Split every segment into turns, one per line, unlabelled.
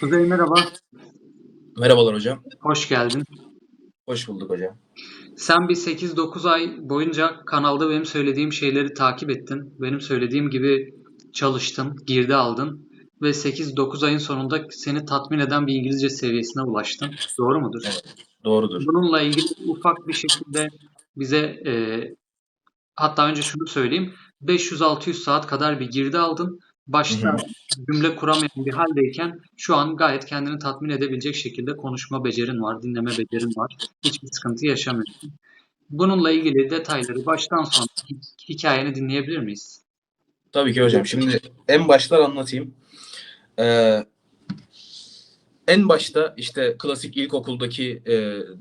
Kuzey merhaba,
Merhabalar hocam.
hoş geldin.
Hoş bulduk hocam.
Sen bir 8-9 ay boyunca kanalda benim söylediğim şeyleri takip ettin. Benim söylediğim gibi çalıştın, girdi aldın ve 8-9 ayın sonunda seni tatmin eden bir İngilizce seviyesine ulaştın. Doğru mudur?
Evet. Doğrudur.
Bununla ilgili ufak bir şekilde bize e, hatta önce şunu söyleyeyim. 500-600 saat kadar bir girdi aldın. Başta cümle kuramayan bir haldeyken şu an gayet kendini tatmin edebilecek şekilde konuşma becerin var, dinleme becerin var. Hiçbir sıkıntı yaşamıyorsun. Bununla ilgili detayları baştan sona hi- hikayeni dinleyebilir miyiz?
Tabii ki hocam. Şimdi en baştan anlatayım. Ee, en başta işte klasik ilkokuldaki e,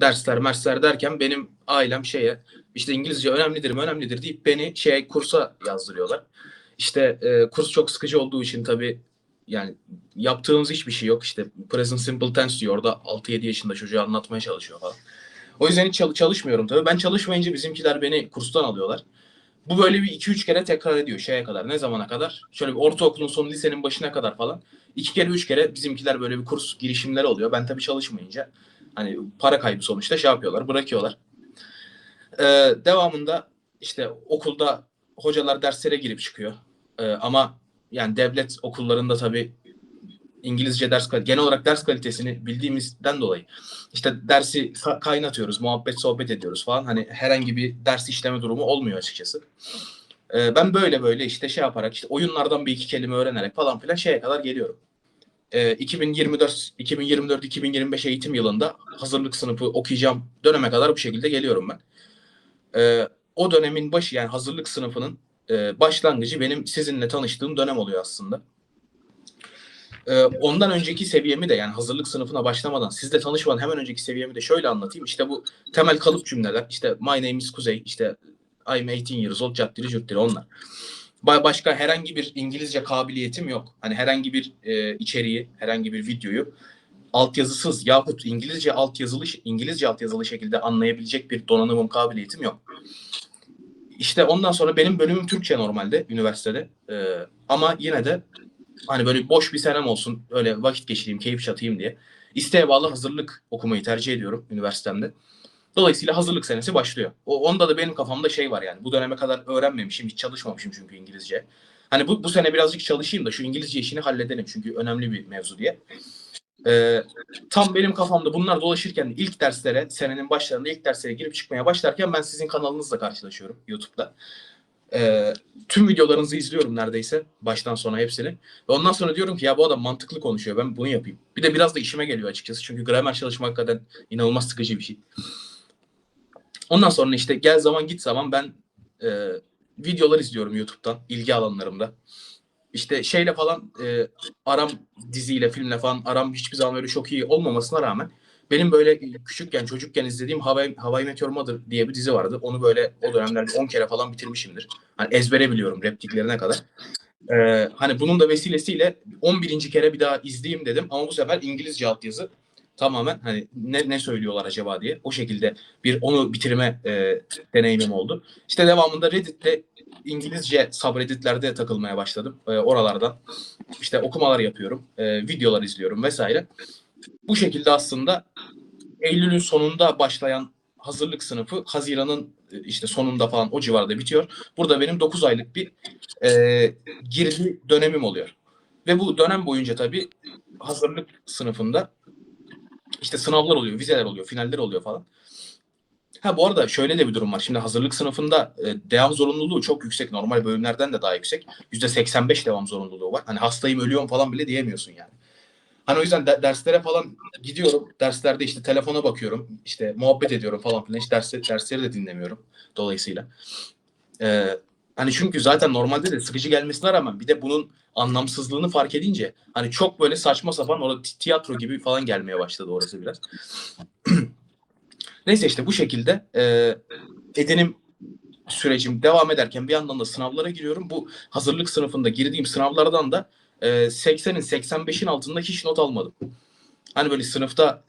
dersler, mersler derken benim ailem şeye işte İngilizce önemlidir mi önemlidir deyip beni şeye kursa yazdırıyorlar. İşte e, kurs çok sıkıcı olduğu için tabii yani yaptığımız hiçbir şey yok. İşte present simple tense diyor orada 6-7 yaşında çocuğa anlatmaya çalışıyor falan. O yüzden hiç çal- çalışmıyorum tabii. Ben çalışmayınca bizimkiler beni kurstan alıyorlar. Bu böyle bir 2-3 kere tekrar ediyor şeye kadar. Ne zamana kadar? Şöyle bir ortaokulun sonu lisenin başına kadar falan. İki kere üç kere bizimkiler böyle bir kurs girişimleri oluyor. Ben tabii çalışmayınca hani para kaybı sonuçta şey yapıyorlar bırakıyorlar. Ee, devamında işte okulda hocalar derslere girip çıkıyor. Ee, ama yani devlet okullarında tabii İngilizce ders genel olarak ders kalitesini bildiğimizden dolayı işte dersi ka- kaynatıyoruz, muhabbet sohbet ediyoruz falan. Hani herhangi bir ders işleme durumu olmuyor açıkçası. Ee, ben böyle böyle işte şey yaparak işte oyunlardan bir iki kelime öğrenerek falan filan şeye kadar geliyorum. Ee, 2024 2024 2025 eğitim yılında hazırlık sınıfı okuyacağım döneme kadar bu şekilde geliyorum ben. Ee, o dönemin başı yani hazırlık sınıfının e, başlangıcı benim sizinle tanıştığım dönem oluyor aslında. Ee, ondan önceki seviyemi de yani hazırlık sınıfına başlamadan sizle tanışmadan hemen önceki seviyemi de şöyle anlatayım. İşte bu temel kalıp cümleler işte my name is Kuzey işte I'm 18 years old caddiri cüttiri onlar. Ba- Başka herhangi bir İngilizce kabiliyetim yok. Hani herhangi bir e, içeriği, herhangi bir videoyu altyazısız yahut İngilizce altyazılı İngilizce altyazılı şekilde anlayabilecek bir donanımım, kabiliyetim yok. İşte ondan sonra benim bölümüm Türkçe normalde üniversitede. Ee, ama yine de hani böyle boş bir senem olsun öyle vakit geçireyim, keyif çatayım diye isteğe bağlı hazırlık okumayı tercih ediyorum üniversitemde. Dolayısıyla hazırlık senesi başlıyor. O, onda da benim kafamda şey var yani bu döneme kadar öğrenmemişim, hiç çalışmamışım çünkü İngilizce. Hani bu, bu sene birazcık çalışayım da şu İngilizce işini halledelim çünkü önemli bir mevzu diye. Ee, tam benim kafamda bunlar dolaşırken ilk derslere, senenin başlarında ilk derslere girip çıkmaya başlarken ben sizin kanalınızla karşılaşıyorum YouTube'da. Ee, tüm videolarınızı izliyorum neredeyse baştan sona hepsini. Ve ondan sonra diyorum ki ya bu adam mantıklı konuşuyor ben bunu yapayım. Bir de biraz da işime geliyor açıkçası çünkü gramer çalışmak hakikaten inanılmaz sıkıcı bir şey. Ondan sonra işte gel zaman git zaman ben e, videolar izliyorum YouTube'dan ilgi alanlarımda. İşte şeyle falan e, aram diziyle filmle falan aram hiçbir zaman öyle çok iyi olmamasına rağmen benim böyle küçükken çocukken izlediğim Hawaii, Hawaii Meteor Mother diye bir dizi vardı. Onu böyle o dönemlerde 10 kere falan bitirmişimdir. Hani ezbere biliyorum repliklerine kadar. Ee, hani bunun da vesilesiyle 11. kere bir daha izleyeyim dedim ama bu sefer İngilizce altyazı tamamen hani ne, ne söylüyorlar acaba diye o şekilde bir onu bitirme e, deneyimim oldu. İşte devamında Reddit'te İngilizce subredditlerde takılmaya başladım. E, oralardan işte okumalar yapıyorum, e, videolar izliyorum vesaire. Bu şekilde aslında Eylül'ün sonunda başlayan hazırlık sınıfı Haziran'ın e, işte sonunda falan o civarda bitiyor. Burada benim 9 aylık bir e, girdi dönemim oluyor. Ve bu dönem boyunca tabii hazırlık sınıfında işte sınavlar oluyor, vizeler oluyor, finaller oluyor falan. Ha bu arada şöyle de bir durum var. Şimdi hazırlık sınıfında e, devam zorunluluğu çok yüksek. Normal bölümlerden de daha yüksek. %85 devam zorunluluğu var. Hani hastayım, ölüyorum falan bile diyemiyorsun yani. Hani o yüzden de- derslere falan gidiyorum. Derslerde işte telefona bakıyorum. işte muhabbet ediyorum falan filan. Hiç ders, dersleri de dinlemiyorum dolayısıyla. Ee, hani çünkü zaten normalde de sıkıcı gelmesine rağmen bir de bunun anlamsızlığını fark edince hani çok böyle saçma sapan orada ti- tiyatro gibi falan gelmeye başladı orası biraz. Neyse işte bu şekilde e, edinim sürecim devam ederken bir yandan da sınavlara giriyorum. Bu hazırlık sınıfında girdiğim sınavlardan da e, 80'in 85'in altında hiç not almadım. Hani böyle sınıfta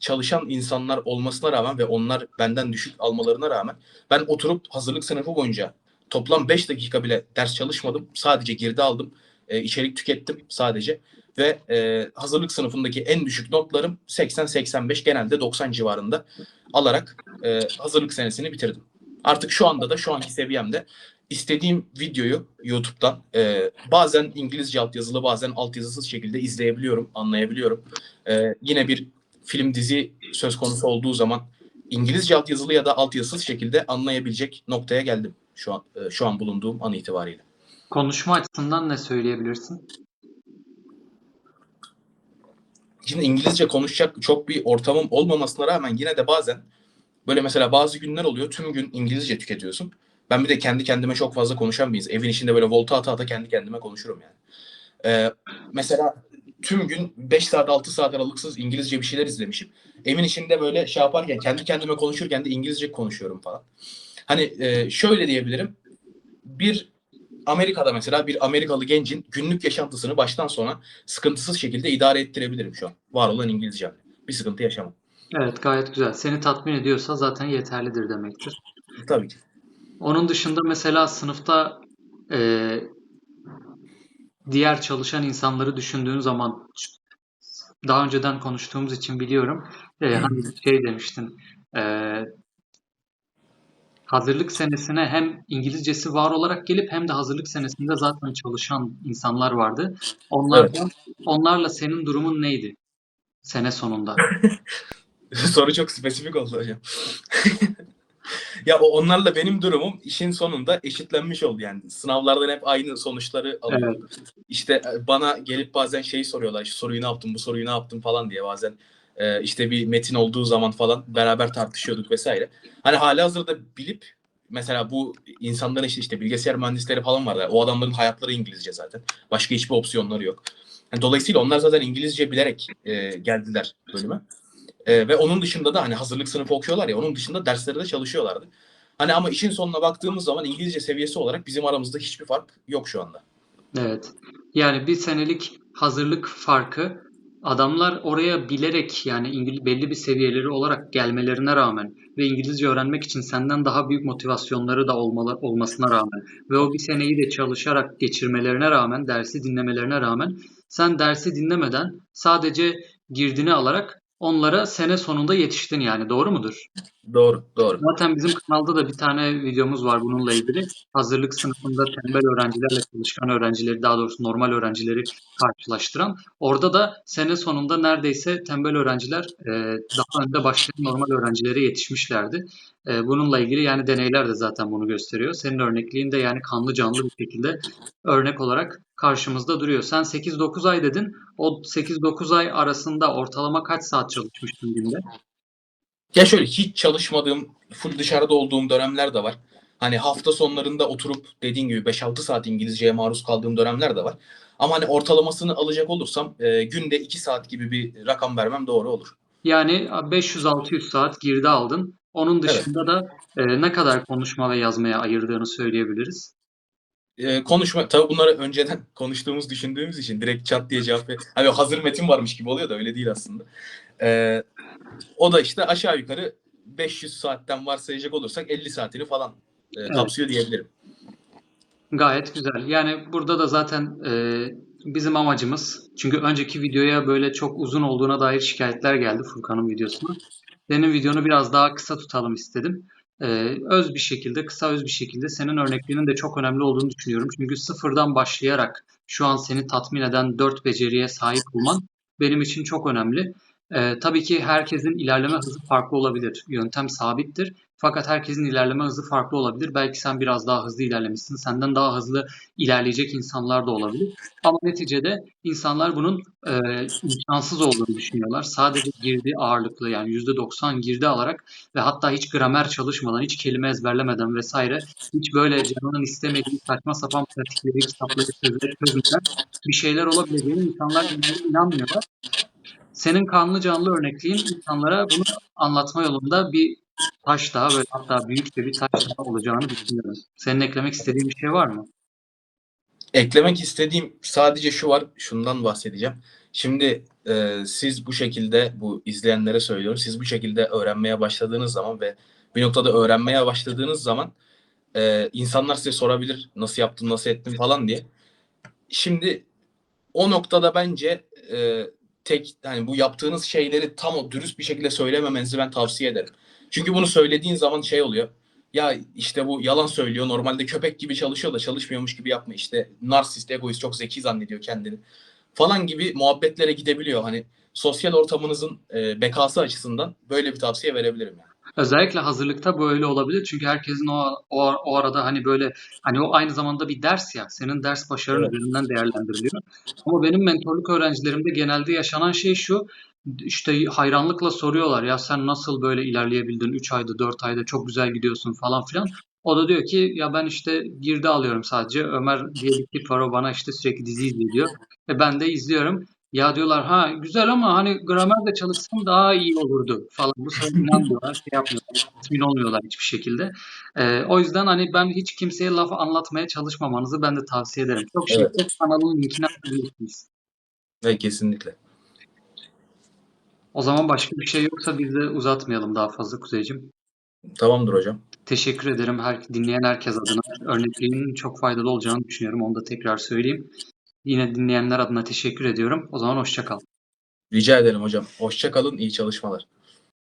çalışan insanlar olmasına rağmen ve onlar benden düşük almalarına rağmen ben oturup hazırlık sınıfı boyunca toplam 5 dakika bile ders çalışmadım. Sadece girdi aldım. E, içerik tükettim sadece. ve e, hazırlık sınıfındaki en düşük notlarım 80-85 genelde 90 civarında alarak e, hazırlık senesini bitirdim. Artık şu anda da şu anki seviyemde istediğim videoyu YouTube'dan e, bazen İngilizce altyazılı bazen altyazısız şekilde izleyebiliyorum, anlayabiliyorum. E, yine bir film dizi söz konusu olduğu zaman İngilizce altyazılı ya da altyazısız şekilde anlayabilecek noktaya geldim şu an e, şu an bulunduğum an itibariyle.
Konuşma açısından ne söyleyebilirsin?
Şimdi İngilizce konuşacak çok bir ortamım olmamasına rağmen yine de bazen böyle mesela bazı günler oluyor tüm gün İngilizce tüketiyorsun. Ben bir de kendi kendime çok fazla konuşan biriyiz. Evin içinde böyle volta ata ata kendi kendime konuşurum yani. Ee, mesela tüm gün 5 saat 6 saat aralıksız İngilizce bir şeyler izlemişim. Evin içinde böyle şey yaparken kendi kendime konuşurken de İngilizce konuşuyorum falan. Hani e, şöyle diyebilirim. Bir Amerika'da mesela bir Amerikalı gencin günlük yaşantısını baştan sona sıkıntısız şekilde idare ettirebilirim şu an. Var olan İngilizcemle. Bir sıkıntı yaşamam.
Evet, gayet güzel. Seni tatmin ediyorsa zaten yeterlidir demektir.
Tabii ki.
Onun dışında mesela sınıfta e, diğer çalışan insanları düşündüğün zaman daha önceden konuştuğumuz için biliyorum. E, hani şey demiştin. e, hazırlık senesine hem İngilizcesi var olarak gelip hem de hazırlık senesinde zaten çalışan insanlar vardı. Onlardan, onlarla senin durumun neydi sene sonunda?
Soru çok spesifik oldu hocam. ya o onlarla benim durumum işin sonunda eşitlenmiş oldu yani. Sınavlardan hep aynı sonuçları alıyorum. İşte e, bana gelip bazen şeyi soruyorlar. Şu soruyu ne yaptın, bu soruyu ne yaptın falan diye bazen e, işte bir metin olduğu zaman falan beraber tartışıyorduk vesaire. Hani hali hazırda bilip mesela bu insanların işte, işte bilgisayar mühendisleri falan var. O adamların hayatları İngilizce zaten. Başka hiçbir opsiyonları yok. Yani dolayısıyla onlar zaten İngilizce bilerek e, geldiler bölüme. E, ve onun dışında da hani hazırlık sınıfı okuyorlar ya onun dışında dersleri de çalışıyorlardı. Hani ama işin sonuna baktığımız zaman İngilizce seviyesi olarak bizim aramızda hiçbir fark yok şu anda.
Evet. Yani bir senelik hazırlık farkı adamlar oraya bilerek yani İngiliz belli bir seviyeleri olarak gelmelerine rağmen ve İngilizce öğrenmek için senden daha büyük motivasyonları da olmalı, olmasına rağmen ve o bir seneyi de çalışarak geçirmelerine rağmen, dersi dinlemelerine rağmen sen dersi dinlemeden sadece girdini alarak onlara sene sonunda yetiştin yani doğru mudur?
Doğru, doğru.
Zaten bizim kanalda da bir tane videomuz var bununla ilgili. Hazırlık sınıfında tembel öğrencilerle çalışkan öğrencileri, daha doğrusu normal öğrencileri karşılaştıran. Orada da sene sonunda neredeyse tembel öğrenciler e, daha önde başlayan normal öğrencilere yetişmişlerdi. E, bununla ilgili yani deneyler de zaten bunu gösteriyor. Senin örnekliğin de yani kanlı canlı bir şekilde örnek olarak karşımızda duruyor. Sen 8-9 ay dedin. O 8-9 ay arasında ortalama kaç saat çalışmıştın günde?
Ya şöyle hiç çalışmadığım, full dışarıda olduğum dönemler de var. Hani hafta sonlarında oturup dediğin gibi 5-6 saat İngilizceye maruz kaldığım dönemler de var. Ama hani ortalamasını alacak olursam e, günde 2 saat gibi bir rakam vermem doğru olur.
Yani 500-600 saat girdi aldın. Onun dışında da e, ne kadar konuşma ve yazmaya ayırdığını söyleyebiliriz.
E, konuşma, tabii bunları önceden konuştuğumuz, düşündüğümüz için direkt çat diye cevap ver. Hani hazır metin varmış gibi oluyor da öyle değil aslında. E, o da işte aşağı yukarı 500 saatten varsayacak olursak 50 saatini falan e, kapsıyor diyebilirim.
Gayet güzel. Yani burada da zaten e, bizim amacımız çünkü önceki videoya böyle çok uzun olduğuna dair şikayetler geldi Furkan'ın videosuna. Senin videonu biraz daha kısa tutalım istedim. Ee, öz bir şekilde, kısa öz bir şekilde senin örneklerinin de çok önemli olduğunu düşünüyorum. Çünkü sıfırdan başlayarak şu an seni tatmin eden dört beceriye sahip olman benim için çok önemli. Ee, tabii ki herkesin ilerleme hızı farklı olabilir. Yöntem sabittir. Fakat herkesin ilerleme hızı farklı olabilir. Belki sen biraz daha hızlı ilerlemişsin. Senden daha hızlı ilerleyecek insanlar da olabilir. Ama neticede insanlar bunun e, imkansız olduğunu düşünüyorlar. Sadece girdi ağırlıklı yani %90 girdi alarak ve hatta hiç gramer çalışmadan, hiç kelime ezberlemeden vesaire hiç böyle canının istemediği saçma sapan pratikleri, kitapları çözerek çözmeden bir şeyler olabileceğini insanlar inanmıyorlar. Senin kanlı canlı örnekliğin insanlara bunu anlatma yolunda bir taş daha böyle hatta büyükçe bir taş daha olacağını düşünüyorum. Senin eklemek istediğin bir şey var mı?
Eklemek istediğim sadece şu var. Şundan bahsedeceğim. Şimdi e, siz bu şekilde bu izleyenlere söylüyorum. Siz bu şekilde öğrenmeye başladığınız zaman ve bir noktada öğrenmeye başladığınız zaman e, insanlar size sorabilir nasıl yaptın nasıl ettin falan diye. Şimdi o noktada bence e, tek hani bu yaptığınız şeyleri tam o dürüst bir şekilde söylememenizi ben tavsiye ederim. Çünkü bunu söylediğin zaman şey oluyor. Ya işte bu yalan söylüyor. Normalde köpek gibi çalışıyor da çalışmıyormuş gibi yapma. İşte narsist, egoist, çok zeki zannediyor kendini. Falan gibi muhabbetlere gidebiliyor. Hani sosyal ortamınızın e, bekası açısından böyle bir tavsiye verebilirim yani.
Özellikle hazırlıkta böyle olabilir. Çünkü herkesin o, o, o arada hani böyle hani o aynı zamanda bir ders ya. Senin ders başarın
Evet.
üzerinden değerlendiriliyor. Ama benim mentorluk öğrencilerimde genelde yaşanan şey şu. işte hayranlıkla soruyorlar ya sen nasıl böyle ilerleyebildin 3 ayda 4 ayda çok güzel gidiyorsun falan filan. O da diyor ki ya ben işte girdi alıyorum sadece. Ömer diye bir tip var o bana işte sürekli dizi izliyor. Ve ben de izliyorum. Ya diyorlar ha güzel ama hani gramerde çalışsam daha iyi olurdu falan. Bu sefer inanmıyorlar, şey yapmıyorlar, tatmin olmuyorlar hiçbir şekilde. Ee, o yüzden hani ben hiç kimseye laf anlatmaya çalışmamanızı ben de tavsiye ederim. Çok
Evet.
şirket kanalının linkini atabilirsiniz.
Evet kesinlikle.
O zaman başka bir şey yoksa biz de uzatmayalım daha fazla Kuzeyciğim.
Tamamdır hocam.
Teşekkür ederim her, dinleyen herkes adına. Örnekliğinin çok faydalı olacağını düşünüyorum. Onu da tekrar söyleyeyim. Yine dinleyenler adına teşekkür ediyorum. O zaman hoşça kal.
Rica ederim hocam. Hoşça kalın. iyi çalışmalar.